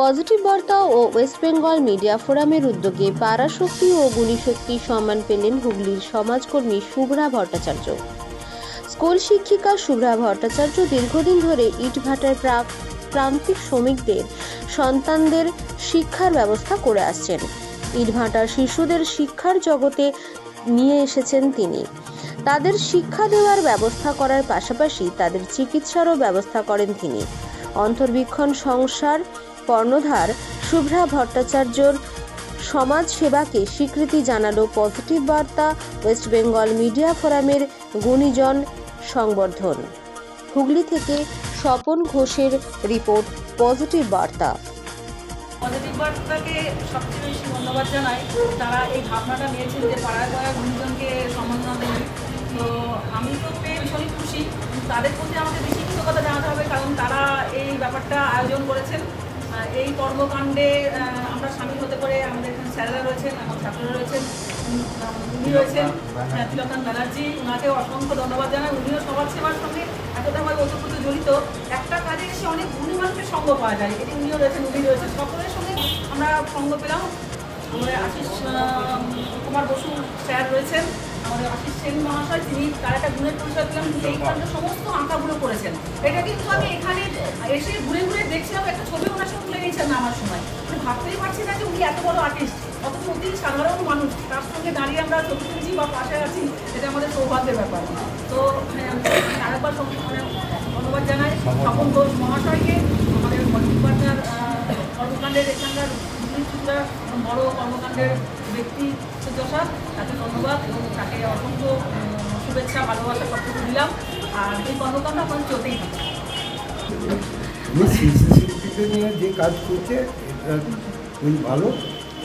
Positive বার্তা ও West Bengal media ফোরামের উদ্যোগে পারাশক্তি ও গুণীশক্তি সম্মান পেলেন হুগলির সমাজকর্মী শুভ্রা ভট্টাচার্য। স্কুল শিক্ষিকা শুভ্রা ভট্টাচার্য দীর্ঘদিন ধরে ইটভাটার প্রান্তিক শ্রমিকদের, সন্তানদের শিক্ষার ব্যবস্থা করে আসছেন। ইটভাটার শিশুদের শিক্ষার জগতে নিয়ে এসেছেন তিনি। তাদের শিক্ষা দেওয়ার ব্যবস্থা করার পাশাপাশি তাদের চিকিৎসারও ব্যবস্থা করেন তিনি। অন্তর্বীক্ষণ সংসার কর্ণধার শুভ্রা ভট্টাচার্যর সমাজ সেবাকে স্বীকৃতি জানালো পজিটিভ বার্তা ওয়েস্ট বেঙ্গল মিডিয়া ফোরামের গুণীজন সংবর্ধন। হুগলি থেকে স্বপন ঘোষের রিপোর্ট, পজিটিভ বার্তা। পজিটিভ বার্তাকে সবচেয়ে বেশি ধন্যবাদ জানাই। তারা এই ভাবনাটা নিয়েছেন যে পাড়ায় পাড়ায় গুণীজনকে সম্মাননা দেবে। তো আমি তো পেয়ে ভীষণই খুশি। তাদের প্রতি আমাকে বেশি কৃতজ্ঞতা জানাতে হবে, কারণ তারা এই ব্যাপারটা আয়োজন করেছেন। এই কর্মকাণ্ডে আমরা সামিল হতে পারে আমাদের এখানে স্যাররা রয়েছেন আমার ছাত্ররা রয়েছেন উনি রয়েছেন হ্যাঁ, তিলকান ব্যানার্জি। ওনাকে অসংখ্য ধন্যবাদ জানাই। উনিও সমাজ সেবার সঙ্গে এতটাভাবে ওতপ্রোত জড়িত। একটা কাজে এসে অনেক গুণী মানুষের সঙ্গ পাওয়া যায়। এটি উনিও রয়েছেন উনি রয়েছেন সকলের সঙ্গে আমরা সঙ্গ পেলাম। আমাদের আশিস কুমার বসু স্যার রয়েছেন। আমাদের আশিস সেন মহাশয়, তিনি তার একটা গুণের পরিচয় পেলাম তিনি এই কাজটা সমস্ত আঁকাগুলো করেছেন। এটা কিন্তু আমি এখানে এসে ঘুরে ঘুরে দেখছিলাম, একটা ছবি ওনার সঙ্গে তুলে নিয়েছেন আমার সময়। আমি ভাবতেই পারছি না যে উনি এত বড় আর্টিস্ট অথচ অতি সাধারণ মানুষ, তার সঙ্গে দাঁড়িয়ে আমরা ছবি তুলছি বা পাশে আছি, এটা আমাদের সৌভাগ্যের ব্যাপার। তো আমি আরেকবার মানে ধন্যবাদ জানাই স্বপন ঘোষ মহাশয়কে, আমাদের কর্মকাণ্ডের এখানকার বড় কর্মকাণ্ডের ব্যক্তি যশা তাকে ধন্যবাদ এবং তাকে অসংখ্য শুভেচ্ছা ভালোবাসা সবকিছু দিলাম। আর এই কর্মকাণ্ড এখন চলতেই থাকে নিয়ে যে কাজ করছে এটা খুবই ভালো।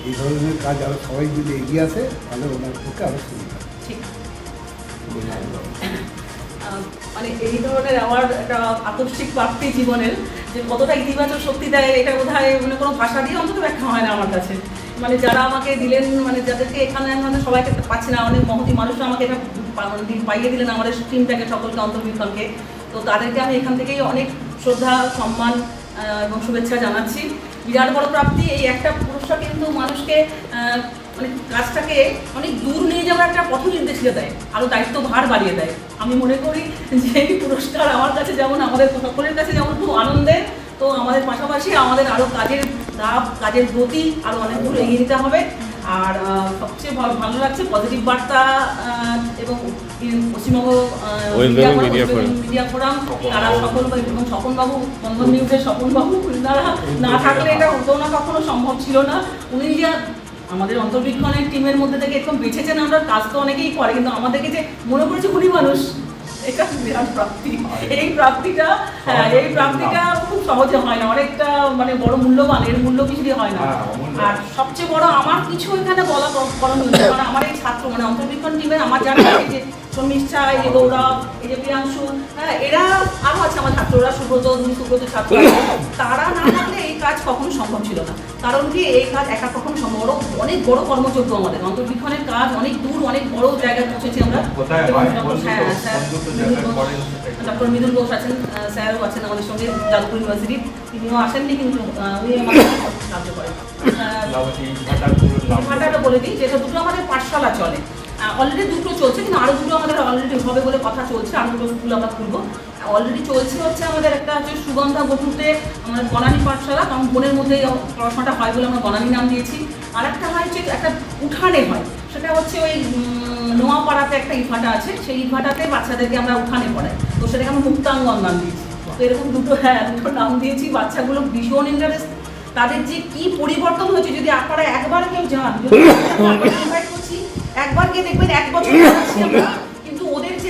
এই ধরনের কাজ আরও সবাই যদি এগিয়ে আসে তাহলে ওনার পক্ষে আরও সুবিধা। ঠিক। মানে এই ধরনের আমার একটা আকস্মিক প্রাপ্তি জীবনের যে কতটা ইতিবাচক শক্তি দেয় এটা বোধ হয় মানে কোনো ভাষা দিয়ে অন্তত ব্যাখ্যা হয় না আমার কাছে। মানে যারা আমাকে দিলেন মানে যাদেরকে এখানে মানে সবাইকে পাচ্ছি না, অনেক মহতি মানুষরা আমাকে এটা মানে পাইয়ে দিলেন আমাদের টিমটাকে সকলকে অন্তর্বীক্ষণকে তো তাদেরকে আমি এখান থেকেই অনেক শ্রদ্ধা, সম্মান এবং শুভেচ্ছা জানাচ্ছি। বিরাট বড় প্রাপ্তি, এই একটা পুরস্কার কিন্তু মানুষকে মানে কাজটাকে অনেক দূর নিয়ে যাওয়ার একটা পথ নির্দেশিকা দেয়, আরও দায়িত্ব ভার বাড়িয়ে দেয়। আমি মনে করি যে এই পুরস্কার আমার কাছে যেমন আমাদের সকলের কাছে যেমন আমাদের পাশাপাশি আমাদের আরও কাজের ধাপ কাজের গতি আরও অনেক দূর এগিয়ে নিতে হবে। আর সবচেয়ে ভালো লাগছে পজিটিভ বার্তা এবং পশ্চিমবঙ্গ মিডিয়া ফোরাম, মিডিয়া তারা সকল এবং স্বপনবাবু বন্ধন নিউজের স্বপনবাবু তারা না থাকলে এটা হতো না কখনো সম্ভব ছিল না। উনি যে আমাদের অন্তর্বীক্ষণের টিমের মধ্যে থেকে এরকম বেছেছেন আমরা কাজ তো অনেকেই করে কিন্তু আমাদেরকে যে মনে করেছে উনি মানুষ। এটা বিরাট প্রাপ্তি। এই প্রাপ্তিটা হ্যাঁ এই প্রাপ্তিটা খুব সহজে হয় না। অনেকটা মানে বড় মূল্যবান এর মূল্য কিছুই হয় না। আর সবচেয়ে বড় আমার কিছু এখানে বলা করণীয়। কারণ আমার এই ছাত্র মানে অন্তর্বীক্ষণ টিমের আমার আছে যে শর্মিষ্ঠা এই গৌরব এই যে প্রিয়াংশু হ্যাঁ এরা আরও আছে আমার ছাত্ররা সুব্রত সুব্রত ছাত্র। তারা না থাকলে কাজ কখনো সম্ভব ছিল না। কারণ কি এই কাজ একা কখনো সম্ভব অনেক বড় কর্মযোগ্য আমাদের। অন্তর্বীক্ষণের কাজ অনেক দূর অনেক বড় জায়গায় পৌঁছেছি আমরা। হয়? ডক্টর- মৃদুল ঘোষ- ঘোষ আছেন স্যারও আছেন আমাদের সঙ্গে যাদবপুর ইউনিভার্সিটি। তিনিও আসেননি কিন্তু উনি আমাদের সাহায্য করেন। ভাটাটা বলে দিই যেটা দুটো আমাদের পাঠশালা চলে। অলরেডি দুটো চলছে কিন্তু আরও দুটো আমাদের অলরেডি হবে বলে কথা চলছে। আরও দুটো স্কুল আমরা খুলবো। অলরেডি চলছে হচ্ছে আমাদের একটা হচ্ছে সুগন্ধা বটুতে আমাদের বনানী পাঠশালা কারণ বোনের মধ্যে পড়াশোনাটা হয় বলে আমরা বনানী নাম দিয়েছি। আর একটা হয় হচ্ছে একটা উঠানে হয় সেটা হচ্ছে ওই নোয়াপাড়াতে একটা ইটভাটা আছে সেই ইটভাটাতে বাচ্চাদেরকে আমরা উঠানে পড়াই। তো সেটাকে আমরা মুক্তাঙ্গন নাম দিয়েছি। তো এরকম দুটো হ্যাঁ দুটো নাম দিয়েছি বাচ্চাগুলো ভীষণ ইন্টারেস্ট তাদের যে কি পরিবর্তন হয়েছে যদি আপনারা একবার কেউ যান একবার গিয়ে দেখবেন এক বছর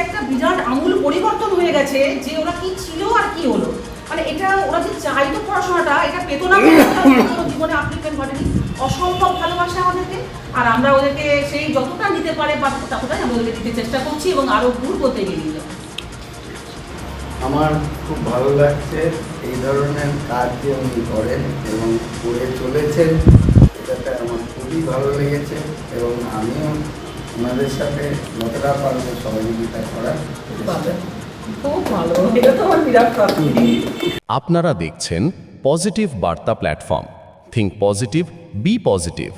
একটা বিরাট আমূল পরিবর্তন হয়ে গেছে যে ওরা কি ছিল আর কি হলো। মানে এটা ওরা যে চাইতো পড়াশোনাটা, এটা পেতো না জীবনে আপ্লিকেন্ট ঘটেনি অসম্ভব ভালোবাসে আমাদেরকে। আর আমরা ওদেরকে সেই যতটা নিতে পারে বা ততটাই আমরা ওদেরকে দিতে চেষ্টা করছি এবং আরও দূর করতে এগিয়ে নিয়ে আমার খুব ভালো লাগছে এই ধরনের কাজ যে উনি করেন এবং করে চলেছেন। এটাতে আমার খুবই ভালো লেগেছে এবং আমিও ওনাদের সাথে যতটা পারব সহযোগিতা করার আপনারা দেখছেন পজিটিভ বার্তা platform. Think positive be positive